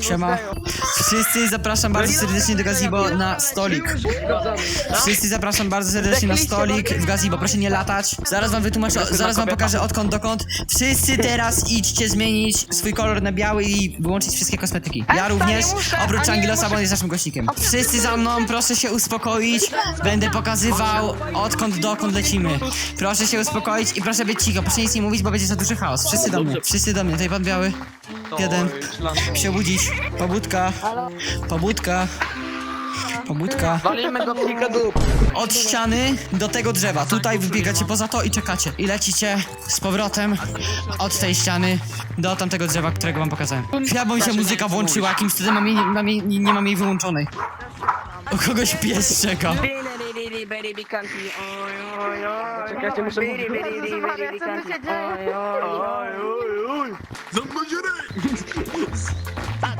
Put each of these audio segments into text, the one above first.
Siema. Wszyscy zapraszam bardzo serdecznie do gazebo na stolik. Wszyscy zapraszam bardzo serdecznie na stolik w gazebo. Proszę nie latać. Zaraz wam wytłumaczę, zaraz wam pokażę odkąd dokąd. Wszyscy teraz idźcie zmienić swój kolor na biały i wyłączyć wszystkie kosmetyki. Ja również, oprócz Angilosa, bo on jest naszym gościkiem. Wszyscy za mną, proszę się uspokoić. Będę pokazywał odkąd dokąd lecimy. Proszę się uspokoić i proszę być cicho. Proszę nic nie mówić, bo będzie za duży chaos. Wszyscy do mnie, wszyscy do mnie. Tutaj pan biały. Jeden. Się obudzić. Pobudka. Pobudka. Pobudka. Walimy go w kilka dup. Od ściany do tego drzewa. Tutaj wybiegacie poza to i czekacie. I lecicie z powrotem od tej ściany do tamtego drzewa, którego wam pokazałem. Ja bo mi się muzyka włączyła, jakimś cudem mam jej, mam jej, nie mam jej wyłączonej. U kogoś pies czeka. Czekajcie, muszę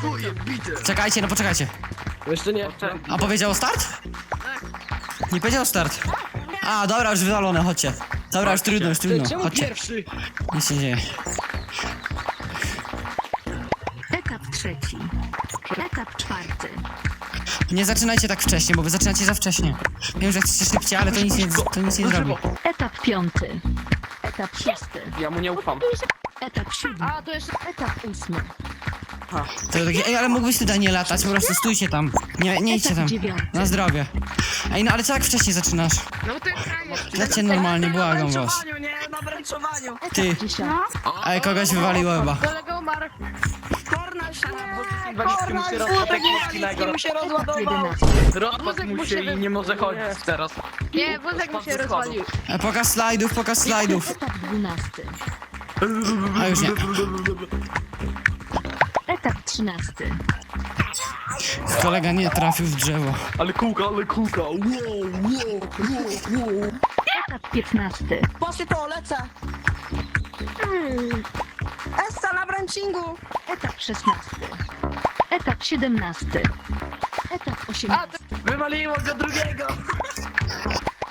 mówić. Czekajcie, no poczekajcie. Jeszcze nie. A powiedział start? Nie powiedział start. A, dobra, już wywalone, chodźcie. Dobra, już trudno, już trudno. Czemu Chodźcie. pierwszy? Nic się nie dzieje. Etap trzeci. Etap czwarty. Nie zaczynajcie tak wcześnie, bo wy zaczynacie za wcześnie. Wiem, że chcecie szybciej, ale to nic nie, to nic nie zrobi. Etap piąty. Etap szósty. Ja mu nie ufam. Etap siódmy. A, to jest... Etap ósmy. To takie, ej, ale mógłbyś tutaj nie latać, po prostu stójcie tam. Nie, nie idźcie tam. Na zdrowie. Ej, no ale co tak wcześnie zaczynasz? No to jest... Lećcie normalnie, błagam was. nie, na wręczowaniu. Ty. Dziesiąty. Ej, kogoś wywaliło chyba. Kolega umarł. Walizki mu się rozładował. mu się rozładował. Jedenasty. Rozkład mu się i nie może chodzić teraz. Nie, wózek mi się rozwalił. E, pokaż slajdów, pokaż slajdów. Etap dwunasty. A już nie. Etap trzynasty. Kolega nie trafił w drzewo. Ale kółka, ale kółka. Wow, wow, wow, wow. Etap piętnasty. Poszli to, lecę. Mm. Essa na brancingu. Etap szesnasty. Etap siedemnasty. Etap osiemnasty. Wywaliło go drugiego.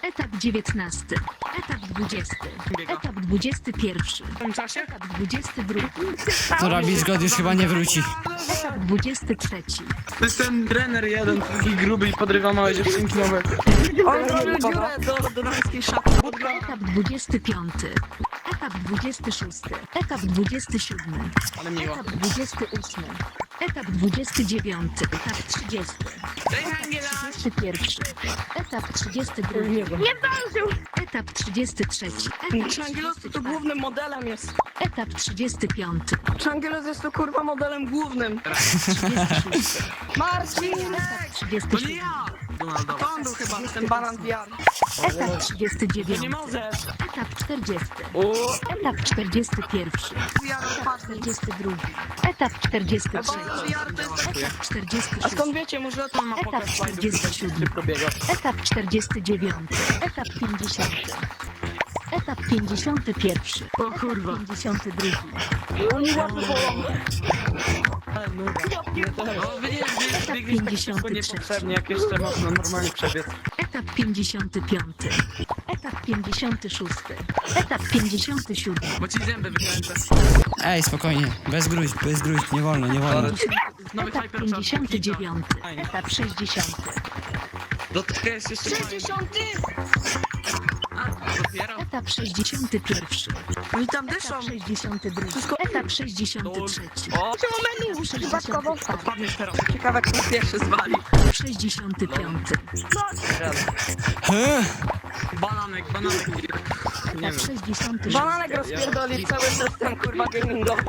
Etap dziewiętnasty. Etap dwudziesty. Etap dwudziesty pierwszy. W tym czasie? Etap dwudziesty drugi. To robi zgody już chyba nie wróci. Etap dwudziesty trzeci. To jest ten trener jeden, taki gruby i podrywa małe dziewczynki nowe. On zrobił dziurę do, do damskiej szafy. Etap 25. Etap 26. Etap 27. Ale miło. Etap 28. Etap 29. Etap 30. Etap 31. Etap 32. Nie zdążył! Etap 33. Etap Czangielus to 34. głównym modelem jest. Etap 35. Czangielus jest tu kurwa modelem głównym. 36. Marcin! Etap 37. Donaldowa. To on był chyba ten banan VR. Etap 39. możesz. Etap 40. O, Etap 41. VR Etap 42. Etap 43. VR to jest... Etap A 46. skąd wiecie, może to ma Etap 47. szybko biega. Etap 49. Etap 50. Etap 51. O kurwa. Etap 52. Oni łapy bolą. O, wy nie, wy biegliście tak szybko 53. niepotrzebnie, jak jeszcze można normalnie przebiec. Etap 55. Etap 56. Etap 57. Bo ci zęby wykręcę. Ej, spokojnie. Bez gruźb, bez gruźb. Nie wolno, nie wolno. Nowy Etap hypercharge. 59. Etap 60. Do tego jest jeszcze fajnie. 60! Dopiero? Etap 61. Oni tam dyszą. Etap 62. Etap 63. O, 64. padniesz teraz. Ciekawe, kto pierwszy zwali. 65. He? Bananek, bananek. Nie Etap wiem. 66. Bananek rozpierdoli cały system kurwa gamingowy.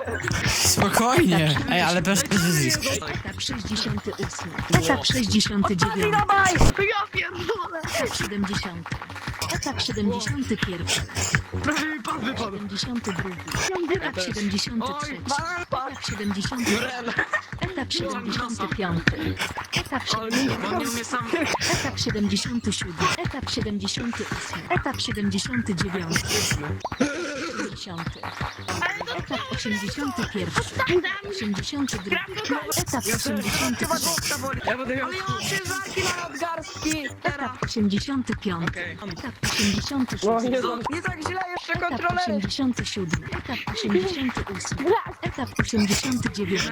Spokojnie. Ej, ale bez wyzwisk. Etap 68. Etap 69. Dawaj! Ja pierdolę! Etap 70. Etap 71. Prawie mi pan wypadł. 72. Etap 73. Banan pan! Etap 74. Etap 75. Etap Ale nie, bo on nie umie sam. Etap 77. Etap 78. Etap 79. 80. Ale to Etap 81. 82. Etap 83. Głowka boli. Ja będę miał... Ale ja mam ciężarki na nadgarstki. Etap 85. Okej. Etap 86. O Jezu. Nie tak źle, jeszcze Etap kontrolery. 87. Etap 88. Etap 89.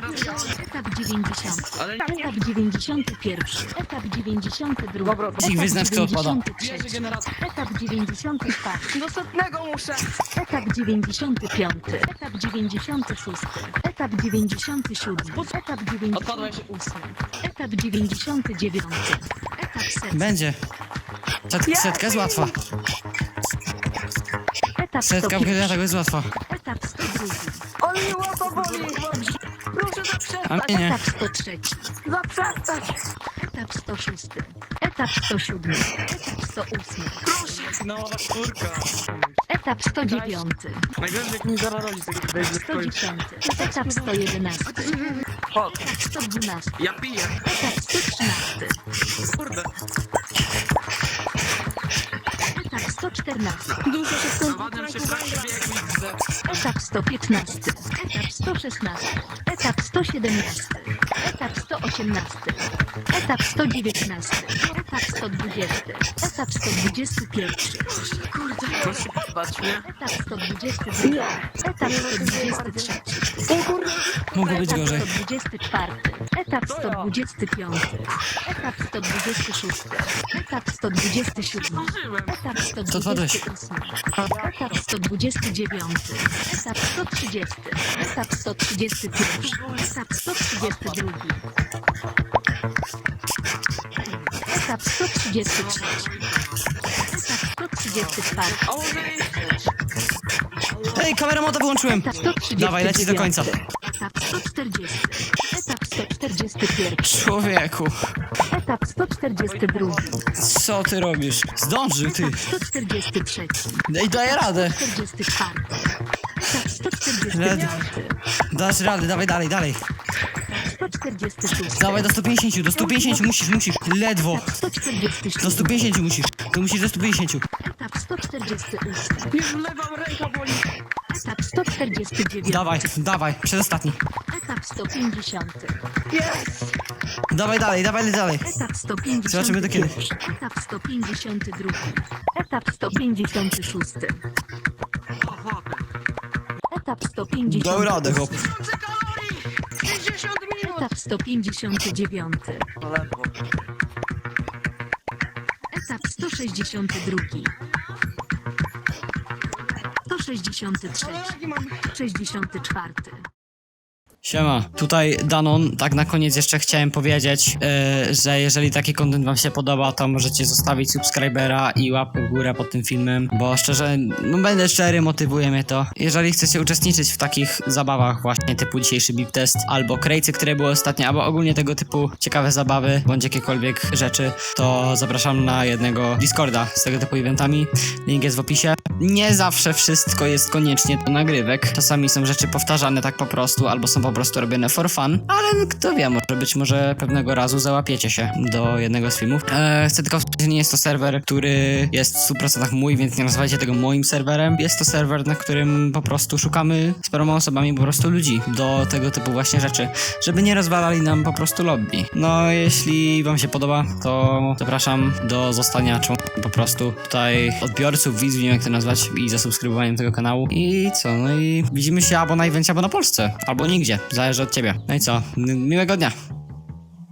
Etap 90. Ale Etap 91. Etap 92. Dobra, Etap wyznacz, kto odpada. 93. Bierze generator. Etap 94. Do setnego muszę. Etap 95. Etap 96. Etap 97. Etap 98. Odpadłeś. Etap 99. Etap 100. Będzie. Set, setka jest łatwa. Etap Setka w 101. grze tak jest łatwa. Etap 102. Ale mi łapa boli. Proszę A zaprzestać. mnie nie. Etap 103. Zaprzestać. Etap 106. Etap 107. Etap 108. Nowa czwórka. Etap 109. Najgorzej jak mi tego tutaj ze skończy. 110. Etap 111. Chodź. Etap 112. Ja piję. Etap 113. Kurde. Etap 114. Dużo się się w trakcie biegu i widzę. Etap 115. Etap 116. Etap 117. Etap 118. Etap 119. Etap 120. Etap 121. Proszę się nie? Etap 122. Etap 123. Mogło być Etap gorzej. 124. Etap 125. Etap 126. Etap 127. Etap 128. Etap 129. Etap 130. Etap 131. Etap 132. Etap 133. Etap 134. A może i... Ej, kamera moto wyłączyłem. Etap 139. Dawaj, leci do końca. Etap 140. Etap 141. Człowieku, Etap 142. co ty robisz? Zdążył ty. Etap 143. Ej, daję radę. 144. Etap 145. Ledwo. Dasz radę, dawaj dalej, dalej. 146. Dawaj do 150, do 150 musisz, musisz. Ledwo. Etap 147. Do 150 musisz. To musisz do 150. Etap 148. Już lewa ręka boli. Etap 149. Dawaj, dawaj, przedostatni. Etap 150. Jest. Dawaj dalej, dawaj dalej. Etap 150. Zobaczymy do kiedy. Etap 152. Etap 156. Etap 150. Dał radę, chłop. Etap 159. To ledwo. Etap 162. 163. Ale lagi mam. 64. Siema, tutaj Danon, tak na koniec jeszcze chciałem powiedzieć, yy, że jeżeli taki content wam się podoba, to możecie zostawić subskrybera i łapkę w górę pod tym filmem, bo szczerze, no będę szczery, motywuje mnie to. Jeżeli chcecie uczestniczyć w takich zabawach właśnie typu dzisiejszy beep test, albo krejcy, które były ostatnio, albo ogólnie tego typu ciekawe zabawy, bądź jakiekolwiek rzeczy, to zapraszam na jednego Discorda z tego typu eventami, link jest w opisie. Nie zawsze wszystko jest koniecznie do nagrywek, czasami są rzeczy powtarzane tak po prostu, albo są po prostu robione for fun, ale kto wie, może być może pewnego razu załapiecie się do jednego z filmów. Eee, chcę tylko wspomnieć, że nie jest to serwer, który jest w 100% mój, więc nie nazywajcie tego moim serwerem. Jest to serwer, na którym po prostu szukamy z paroma osobami po prostu ludzi do tego typu właśnie rzeczy, żeby nie rozwalali nam po prostu lobby. No, jeśli wam się podoba, to zapraszam do zostania członkiem po prostu tutaj odbiorców, widzów, nie wiem jak to nazwać, i zasubskrybowaniem tego kanału. I co, no i widzimy się albo na evencie, albo na Polsce, albo nigdzie, zależy od ciebie. No i co, miłego dnia.